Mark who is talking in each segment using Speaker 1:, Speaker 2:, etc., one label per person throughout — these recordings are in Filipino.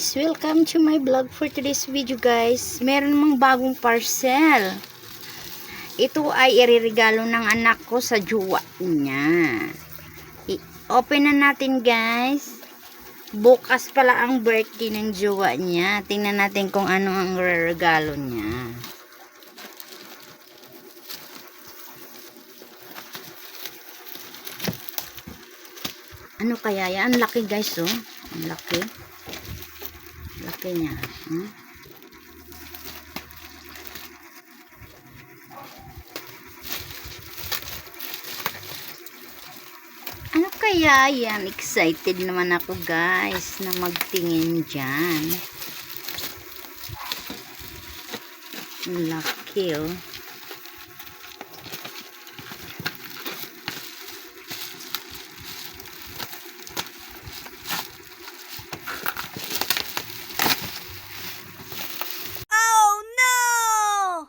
Speaker 1: guys, welcome to my vlog for today's video guys. Meron namang bagong parcel. Ito ay iririgalo ng anak ko sa juwa niya. I- open na natin guys. Bukas pala ang birthday ng juwa niya. Tingnan natin kung ano ang regalo niya. Ano kaya yan? Ang laki guys oh. Ang laki. Laki niya. Hmm? Ano kaya yan? Excited naman ako guys na magtingin dyan. Laki. Oh
Speaker 2: no!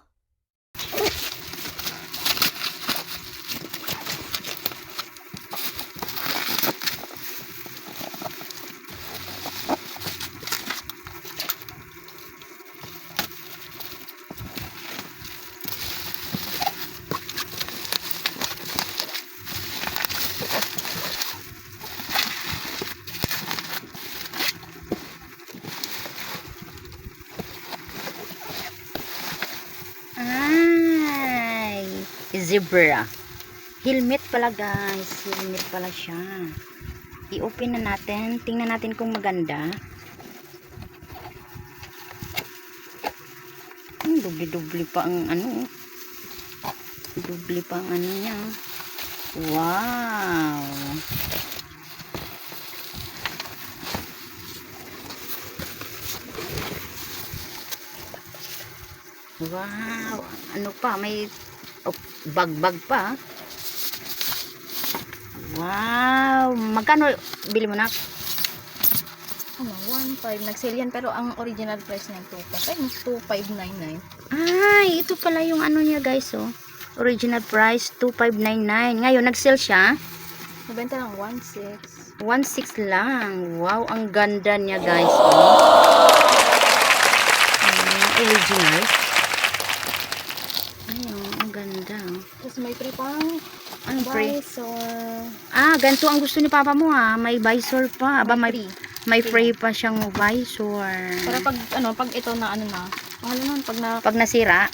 Speaker 1: Ay, zebra. Helmet pala guys. Helmet pala siya. I-open na natin. Tingnan natin kung maganda. Hmm, dubli-dubli pa ang ano. Dubli pa ang ano niya. Wow. Wow. Ano pa? May bag-bag pa. Wow. Magkano bili mo na?
Speaker 2: Ano, 1.5. Nag-sale yan pero ang original price niya 2.5. Ay, 2.599.
Speaker 1: Ay, ito pala yung ano niya guys oh. Original price 2599. Ngayon nag-sale siya.
Speaker 2: Nabenta lang 1.6.
Speaker 1: 1.6 lang. Wow, ang ganda niya guys. Oh. Mm, original. Ganda. oh.
Speaker 2: Tapos may free pang
Speaker 1: Ano pre?
Speaker 2: visor.
Speaker 1: Ah, ganito ang gusto ni papa mo ha. May visor pa. Aba, may,
Speaker 2: free.
Speaker 1: may free pa siyang visor.
Speaker 2: Para pag, ano, pag ito na, ano na, ano nun, pag na,
Speaker 1: Pag nasira,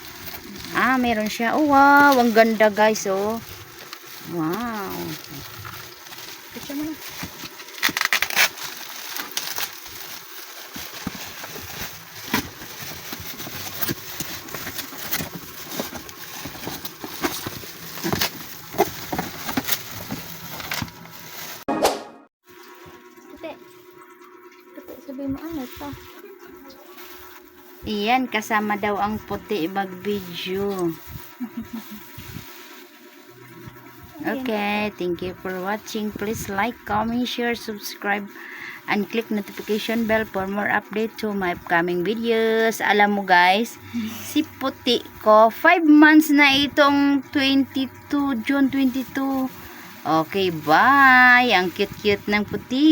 Speaker 1: ah, meron siya. Oh, wow. Ang ganda guys, oh. Wow.
Speaker 2: picture mo na. Ito.
Speaker 1: Iyan, kasama daw ang puti bag video. Okay, thank you for watching. Please like, comment, share, subscribe, and click notification bell for more update to my upcoming videos. Alam mo guys, si puti ko, 5 months na itong 22, June 22. Okay, bye! Ang cute-cute ng puti!